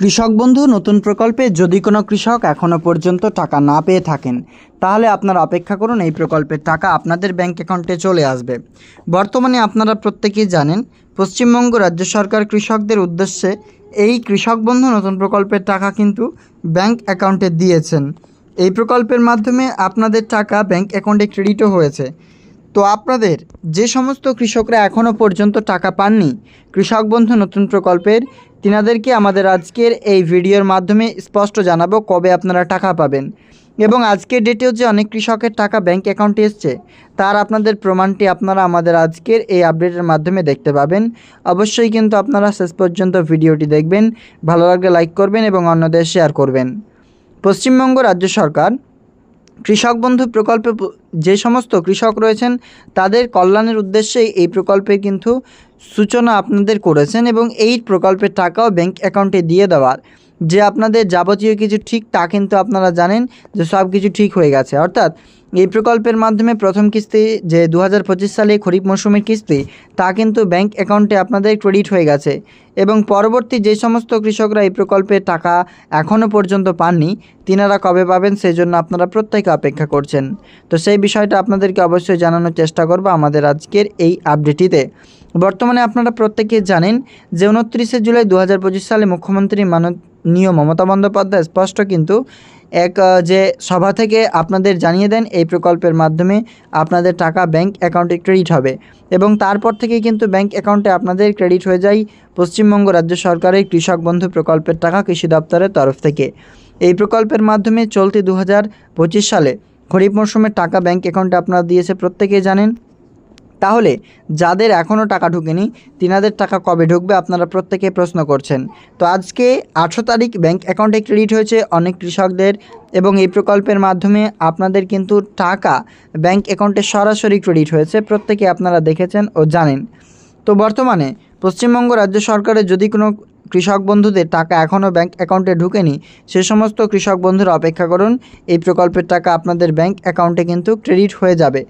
কৃষক বন্ধু, নতুন প্রকল্পে যদি কোনো কৃষক এখনও পর্যন্ত টাকা না পেয়ে থাকেন, তাহলে আপনারা অপেক্ষা করুন, এই প্রকল্পের টাকা আপনাদের ব্যাংক অ্যাকাউন্টে চলে আসবে। বর্তমানে আপনারা প্রত্যেকেই জানেন, পশ্চিমবঙ্গ রাজ্য সরকার কৃষকদের উদ্দেশ্যে এই কৃষক বন্ধু, নতুন প্রকল্পের টাকা কিন্তু ব্যাংক অ্যাকাউন্টে দিয়েছেন। এই প্রকল্পের মাধ্যমে আপনাদের টাকা ব্যাংক অ্যাকাউন্টে ক্রেডিটও হয়েছে। তো আপনাদের যে সমস্ত কৃষকরা এখনও পর্যন্ত টাকা পাননি, কৃষক বন্ধু নতুন প্রকল্পের, তিনাদেরকে আমাদের আজকের এই ভিডিওর মাধ্যমে স্পষ্ট জানাব কবে আপনারা টাকা পাবেন। এবং আজকের ডেটেও যে অনেক কৃষকের টাকা ব্যাংক অ্যাকাউন্টে এসছে। তার আপনাদের প্রমাণটি আপনারা আমাদের আজকের এই আপডেটের মাধ্যমে দেখতে পাবেন। অবশ্যই কিন্তু আপনারা শেষ পর্যন্ত ভিডিওটি দেখবেন, ভালো লাগলে লাইক করবেন এবং অন্যদের শেয়ার করবেন। পশ্চিমবঙ্গ রাজ্য সরকার কৃষক বন্ধু প্রকল্পে যে সমস্ত কৃষক রয়েছেন, তাদের কল্যাণের উদ্দেশ্যেই এই প্রকল্পে কিন্তু সূচনা আপনাদের করেছেন এবং এই প্রকল্পের টাকাও ব্যাংক অ্যাকাউন্টে দিয়ে দেওয়ার। যে আপনাদের যাবতীয় কিছু ঠিক তা কিন্তু আপনারা জানেন যে সব কিছু ঠিক হয়ে গেছে। অর্থাৎ এই প্রকল্পের মাধ্যমে প্রথম কিস্তি যে দু হাজার পঁচিশ সালে খরিফ মৌসুমের কিস্তি, তা কিন্তু ব্যাংক অ্যাকাউন্টে আপনাদের ক্রেডিট হয়ে গেছে এবং পরবর্তী যে সমস্ত কৃষকরা এই প্রকল্পের টাকা এখনও পর্যন্ত পাননি, তিনারা কবে পাবেন সেই জন্য আপনারা প্রত্যেকে অপেক্ষা করছেন। তো সেই বিষয়টা আপনাদেরকে অবশ্যই জানানোর চেষ্টা করব আমাদের আজকের এই আপডেটটিতে। বর্তমানে আপনারা প্রত্যেকে জানেন যে উনত্রিশে জুলাই দু হাজার পঁচিশ সালে মুখ্যমন্ত্রী মাননীয় মমতা বন্দ্যোপাধ্যায় স্পষ্ট কিন্তু এক যে সভা থেকে আপনাদের জানিয়ে দেন, এই প্রকল্পের মাধ্যমে আপনাদের টাকা ব্যাংক অ্যাকাউন্টে ক্রেডিট হবে। এবং তারপর থেকে কিন্তু ব্যাংক অ্যাকাউন্টে আপনাদের ক্রেডিট হয়ে যায় পশ্চিমবঙ্গ রাজ্য সরকারের কৃষক বন্ধু প্রকল্পের টাকা কৃষি দপ্তরের তরফ থেকে। এই প্রকল্পের মাধ্যমে চলতি দু হাজার পঁচিশ সালে খরিফ মরশুমের টাকা ব্যাংক অ্যাকাউন্টে আপনারা দিয়েছে প্রত্যেকেই জানেন। তাহলে যাদের এখনও টাকা ঢুকেনি, তিনাদের টাকা কবে ঢুকবে আপনারা প্রত্যেকে প্রশ্ন করছেন। তো আজকে আঠেরো তারিখ ব্যাংক অ্যাকাউন্টে ক্রেডিট হয়েছে অনেক কৃষকদের এবং এই প্রকল্পের মাধ্যমে আপনাদের কিন্তু টাকা ব্যাংক অ্যাকাউন্টে সরাসরি ক্রেডিট হয়েছে, প্রত্যেকে আপনারা দেখেছেন ও জানেন। তো বর্তমানে পশ্চিমবঙ্গ রাজ্য সরকারের যদি কোনো কৃষক বন্ধুদের টাকা এখনও ব্যাংক অ্যাকাউন্টে ঢুকেনি, সে সমস্ত কৃষক বন্ধুরা অপেক্ষা করুন, এই প্রকল্পের টাকা আপনাদের ব্যাংক অ্যাকাউন্টে কিন্তু ক্রেডিট হয়ে যাবে।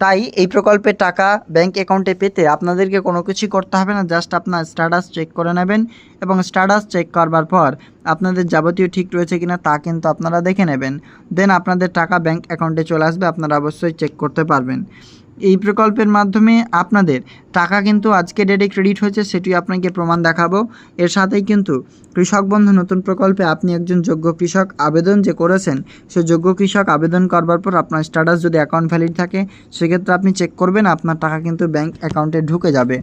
তাই এই প্রকল্পের টাকা ব্যাংক অ্যাকাউন্টে পেতে আপনাদেরকে কোনো কিছুই করতে হবে না জাস্ট আপনার স্ট্যাটাস চেক করে নেবেন এবং স্ট্যাটাস চেক করবার পর আপনাদের যাবতীয় ঠিক রয়েছে কিনা তা কিন্তু আপনারা দেখে নেবেন। দেন আপনাদের টাকা ব্যাংক অ্যাকাউন্টে চলে আসবে, আপনারা অবশ্যই চেক করতে পারবেন। এই প্রকল্পের মাধ্যমে আপনাদের টাকা কিন্তু আজকে ডেটে ক্রেডিট হয়েছে সেটি আপনাকে প্রমাণ দেখাবো। এর সাথেই কিন্তু কৃষক বন্ধু, নতুন প্রকল্পে আপনি একজন যোগ্য কৃষক, আবেদন যে করেছেন, সে যোগ্য কৃষক আবেদন করবার পর আপনার স্ট্যাটাস যদি অ্যাকাউন্ট ভ্যালিড থাকে, সেক্ষেত্রে আপনি চেক করবেন, আপনার টাকা কিন্তু ব্যাংক অ্যাকাউন্টে ঢুকে যাবে।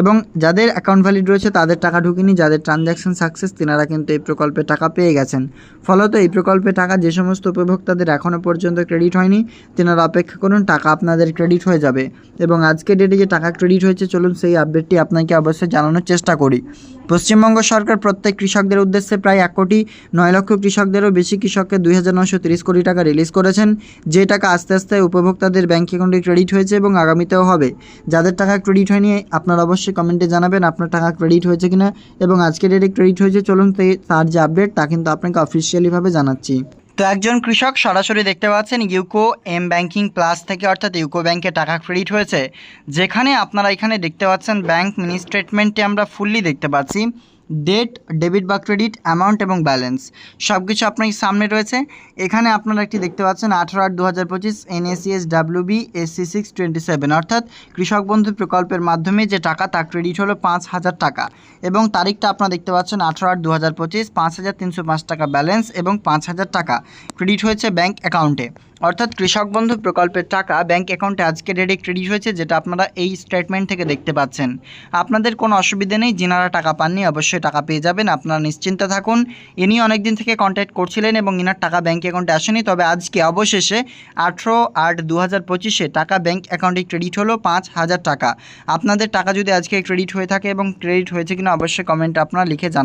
এবং যাদের অ্যাকাউন্ট ভ্যালিড রয়েছে, তাদের টাকা ঢুকেনি, যাদের ট্রানজ্যাকশন সাকসেস তিনারা কিন্তু এই প্রকল্পে টাকা পেয়ে গেছেন। ফলত এই প্রকল্পে টাকা যে সমস্ত উপভোক্তাদের এখনও পর্যন্ত ক্রেডিট হয়নি, তেনারা অপেক্ষা করুন, টাকা আপনাদের ক্রেডিট হয়ে যাবে। এবং আজকে ডেটে যে টাকা ক্রেডিট হয়েছে, চলুন সেই আপডেটটি আপনাকে অবশ্যই জানানোর চেষ্টা করি। পশ্চিমবঙ্গ সরকার প্রত্যেক কৃষকদের উদ্দেশ্যে প্রায় এক কোটি নয় লক্ষ কৃষকদেরও বেশি কৃষককে দুই হাজার নশো তিরিশ কোটি টাকা রিলিজ করেছেন। যে টাকা আস্তে আস্তে উপভোক্তাদের ব্যাঙ্ক অ্যাকাউন্টে ক্রেডিট হয়েছে এবং আগামীতেও হবে। যাদের টাকা ক্রেডিট হয়নি, আপনারা অবশ্যই কমেন্টে জানাবেন আপনার টাকা ক্রেডিট হয়েছে কিনা এবং আজকে ডেটে ক্রেডিট হয়েছে। চলুন তার যে আপডেট, তা কিন্তু আপনাকে অফিসিয়ালিভাবে জানাচ্ছি। তো একজন কৃষক সরাসরি দেখতে পাচ্ছেন ইউকো এম ব্যাংকিং প্লাস থেকে, অর্থাৎ ইউকো ব্যাংকে টাকা ক্রেডিট হয়েছে। যেখানে আপনারা এখানে দেখতে পাচ্ছেন ব্যাংক মিনি স্টেটমেন্টটি আমরা ফুললি দেখতে পাচ্ছি। ডেট ডেবিট বা ক্রেডিট অ্যামাউন্ট এবং ব্যালেন্স সব কিছু আপনার সামনে রয়েছে। এখানে আপনারা একটি দেখতে পাচ্ছেন, আঠারো আট দু হাজার পঁচিশ NACS WB SC six twenty seven অর্থাৎ কৃষক বন্ধু প্রকল্পের মাধ্যমে যে টাকা তা ক্রেডিট হলো পাঁচ হাজার টাকা। এবং তারিখটা আপনারা দেখতে পাচ্ছেন, আঠারো আট দু হাজার পঁচিশ, পাঁচ হাজার তিনশো পাঁচ টাকা ব্যালেন্স এবং পাঁচ হাজার টাকা। ক্রেডিট হয়েছে ব্যাংক অ্যাকাউন্টে অর্থাৎ কৃষক বন্ধু প্রকল্পের টাকা ব্যাংক অ্যাকাউন্টে আজকে ডেটে ক্রেডিট হয়েছে, যেটা আপনারা এই স্টেটমেন্ট থেকে দেখতে পাচ্ছেন। আপনাদের কোনো অসুবিধে নেই, যিনারা টাকা পাননি অবশ্যই টাকা পেয়ে যাবেন, আপনারা নিশ্চিন্তে থাকুন। ইনি অনেক দিন থেকে কন্ট্যাক্ট করছিলেন এবং ইনার টাকা ব্যাংক অ্যাকাউন্টে আসেনি, তবে আজকে অবশেষে আঠেরো আট দু হাজার পঁচিশে টাকা ব্যাংক অ্যাকাউন্টে ক্রেডিট হলো পাঁচ হাজার টাকা। আপনাদের টাকা যদি আজকে ক্রেডিট হয়ে থাকে এবং ক্রেডিট হয়েছে কিনা অবশ্যই কমেন্টে আপনারা লিখে জানান